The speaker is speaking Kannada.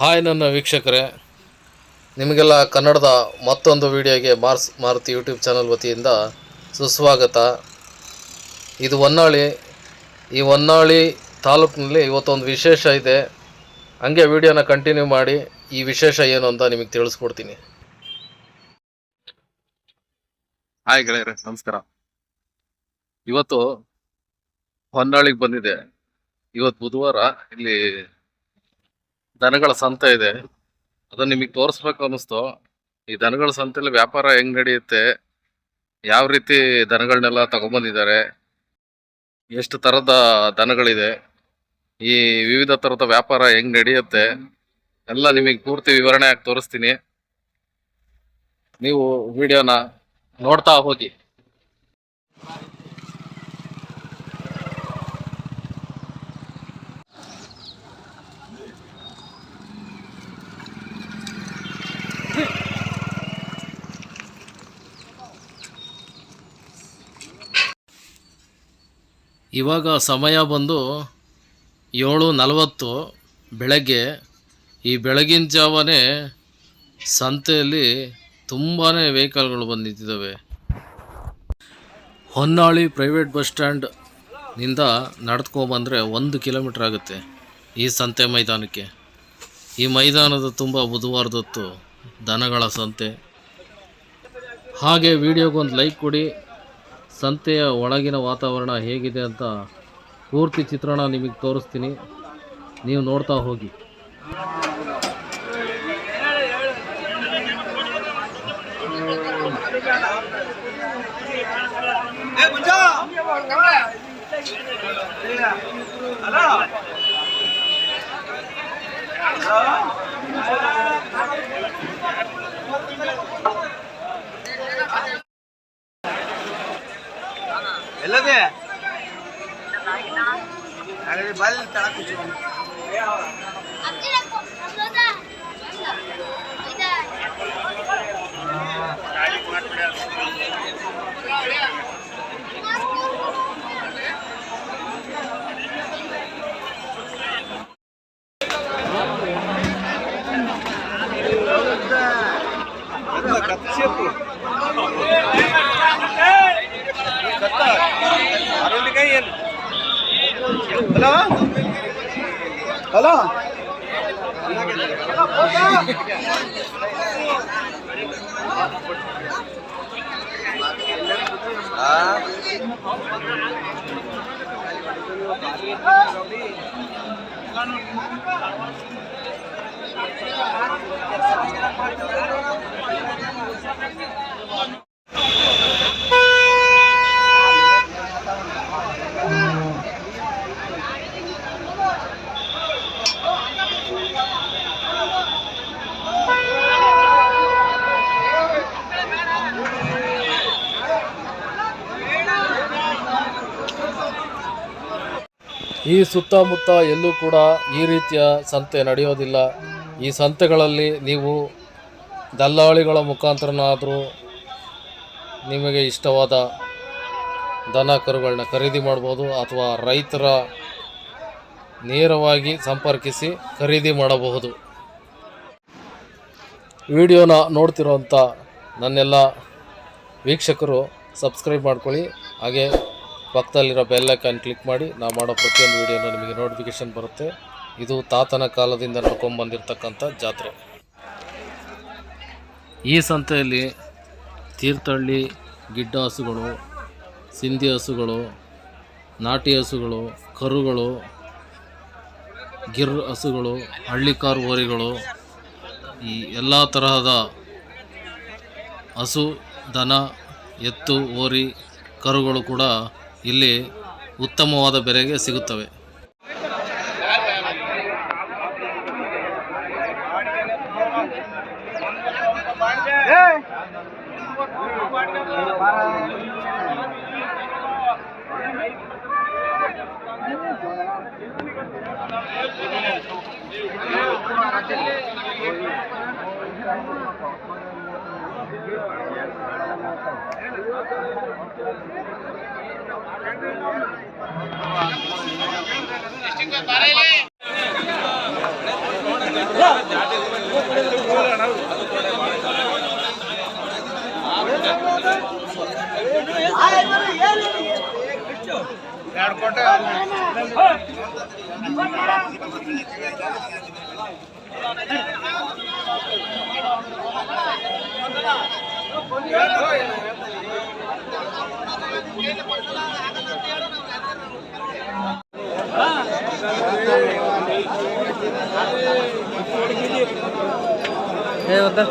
ಹಾಯ್ ನನ್ನ ವೀಕ್ಷಕರೇ. ನಿಮಗೆಲ್ಲ ಕನ್ನಡದ ಮತ್ತೊಂದು ವಿಡಿಯೋಗೆ ಮಾರ್ಸ್ ಮಾರುತಿ ಯೂಟ್ಯೂಬ್ ಚಾನಲ್ ವತಿಯಿಂದ ಸುಸ್ವಾಗತ. ಇದು ಹೊನ್ನಾಳಿ. ಈ ಹೊನ್ನಾಳಿ ತಾಲೂಕಿನಲ್ಲಿ ಇವತ್ತೊಂದು ವಿಶೇಷ ಇದೆ. ಹಂಗೆ ವಿಡಿಯೋನ ಕಂಟಿನ್ಯೂ ಮಾಡಿ. ಈ ವಿಶೇಷ ಏನು ಅಂತ ನಿಮಗೆ ತಿಳಿಸ್ಕೊಡ್ತೀನಿ. ಹಾಯ್ ಗೆಳೆಯರೆ, ನಮಸ್ಕಾರ. ಇವತ್ತು ಹೊನ್ನಾಳಿಗೆ ಬಂದಿದೆ. ಇವತ್ತು ಬುಧವಾರ ಇಲ್ಲಿ ದನಗಳ ಸಂತೆ ಇದೆ. ಅದು ನಿಮಗೆ ತೋರಿಸ್ಬೇಕು ಅನ್ನಿಸ್ತು. ಈ ದನಗಳ ಸಂತೆಯಲ್ಲಿ ವ್ಯಾಪಾರ ಹೆಂಗ್ ನಡೆಯುತ್ತೆ? ಯಾವ ರೀತಿ ದನಗಳನ್ನೆಲ್ಲ ತಗೊಂಬಂದಿದ್ದಾರೆ? ಎಷ್ಟು ಥರದ ದನಗಳಿದೆ? ಈ ವಿವಿಧ ಥರದ ವ್ಯಾಪಾರ ಹೆಂಗ್ ನಡೆಯುತ್ತೆ? ಎಲ್ಲ ನಿಮಗೆ ಪೂರ್ತಿ ವಿವರಣೆ ಆಗಿ ತೋರಿಸ್ತೀನಿ. ನೀವು ವಿಡಿಯೋನ ನೋಡ್ತಾ ಹೋಗಿ. ಇವಾಗ ಸಮಯ ಬಂದು ಏಳು ನಲವತ್ತು ಬೆಳಗ್ಗೆ. ಈ ಬೆಳಗಿನ ಜಾವನೇ ಸಂತೆಯಲ್ಲಿ ತುಂಬಾ ವೆಹಿಕಲ್ಗಳು ಬಂದು ನಿಂತಿದ್ದಾವೆ ಹೊನ್ನಾಳಿ ಪ್ರೈವೇಟ್ ಬಸ್ ಸ್ಟ್ಯಾಂಡ್ನಿಂದ ನಡ್ಕೊಂಬಂದರೆ ಒಂದು ಕಿಲೋಮೀಟ್ರ್ ಆಗುತ್ತೆ ಈ ಸಂತೆ ಮೈದಾನಕ್ಕೆ. ಈ ಮೈದಾನದ ತುಂಬ ಬುಧವಾರದತ್ತು ದನಗಳ ಸಂತೆ. ಹಾಗೆ ವಿಡಿಯೋಗೊಂದು ಲೈಕ್ ಕೊಡಿ. ಸಂತೆಯ ಒಳಗಿನ ವಾತಾವರಣ ಹೇಗಿದೆ ಅಂತ ಪೂರ್ತಿ ಚಿತ್ರಣ ನಿಮಗೆ ತೋರಿಸ್ತೀನಿ. ನೀವು ನೋಡ್ತಾ ಹೋಗಿ. ಎಲ್ಲದೆ ಅರೆ ಬಲ್ ತಳ ಅರಳಿ ಕೈ ಏನು? हेलो? हेलो? हाँ? ಈ ಸುತ್ತಮುತ್ತ ಎಲ್ಲೂ ಕೂಡ ಈ ರೀತಿಯ ಸಂತೆ ನಡೆಯೋದಿಲ್ಲ. ಈ ಸಂತೆಗಳಲ್ಲಿ ನೀವು ದಲ್ಲಾಳಿಗಳ ಮುಖಾಂತರನಾದರೂ ನಿಮಗೆ ಇಷ್ಟವಾದ ದನ ಕರುಗಳನ್ನ ಖರೀದಿ ಮಾಡ್ಬೋದು ಅಥವಾ ರೈತರ ನೇರವಾಗಿ ಸಂಪರ್ಕಿಸಿ ಖರೀದಿ ಮಾಡಬಹುದು. ವಿಡಿಯೋನ ನೋಡ್ತಿರೋಂಥ ನನ್ನೆಲ್ಲ ವೀಕ್ಷಕರು ಸಬ್ಸ್ಕ್ರೈಬ್ ಮಾಡ್ಕೊಳ್ಳಿ. ಹಾಗೆ ಪಕ್ಕದಲ್ಲಿರೋ ಬೆಲ್ಲೈಕನ್ ಕ್ಲಿಕ್ ಮಾಡಿ, ನಾವು ಮಾಡೋ ಪ್ರತಿಯೊಂದು ವಿಡಿಯೋನ ನಿಮಗೆ ನೋಟಿಫಿಕೇಶನ್ ಬರುತ್ತೆ. ಇದು ತಾತನ ಕಾಲದಿಂದ ನಡ್ಕೊಂಬಂದಿರ್ತಕ್ಕಂಥ ಜಾತ್ರೆ. ಈ ಸಂತೆಯಲ್ಲಿ ತೀರ್ಥಹಳ್ಳಿ ಗಿಡ್ಡ ಹಸುಗಳು, ಸಿಂಧಿ ಹಸುಗಳು, ನಾಟಿ ಹಸುಗಳು, ಕರುಗಳು, ಗಿರ್ ಹಸುಗಳು, ಹಳ್ಳಿಕಾರ್ ಓರಿಗಳು ಈ ಎಲ್ಲ ತರಹದ ಹಸು, ದನ, ಎತ್ತು ಓರಿ ಕರುಗಳು ಕೂಡ ಇಲ್ಲಿ ಉತ್ತಮವಾದ ಬೆರೆಗೆ ಸಿಗುತ್ತವೆ. ಎರಡ್ಕೋಟೆ వద్దా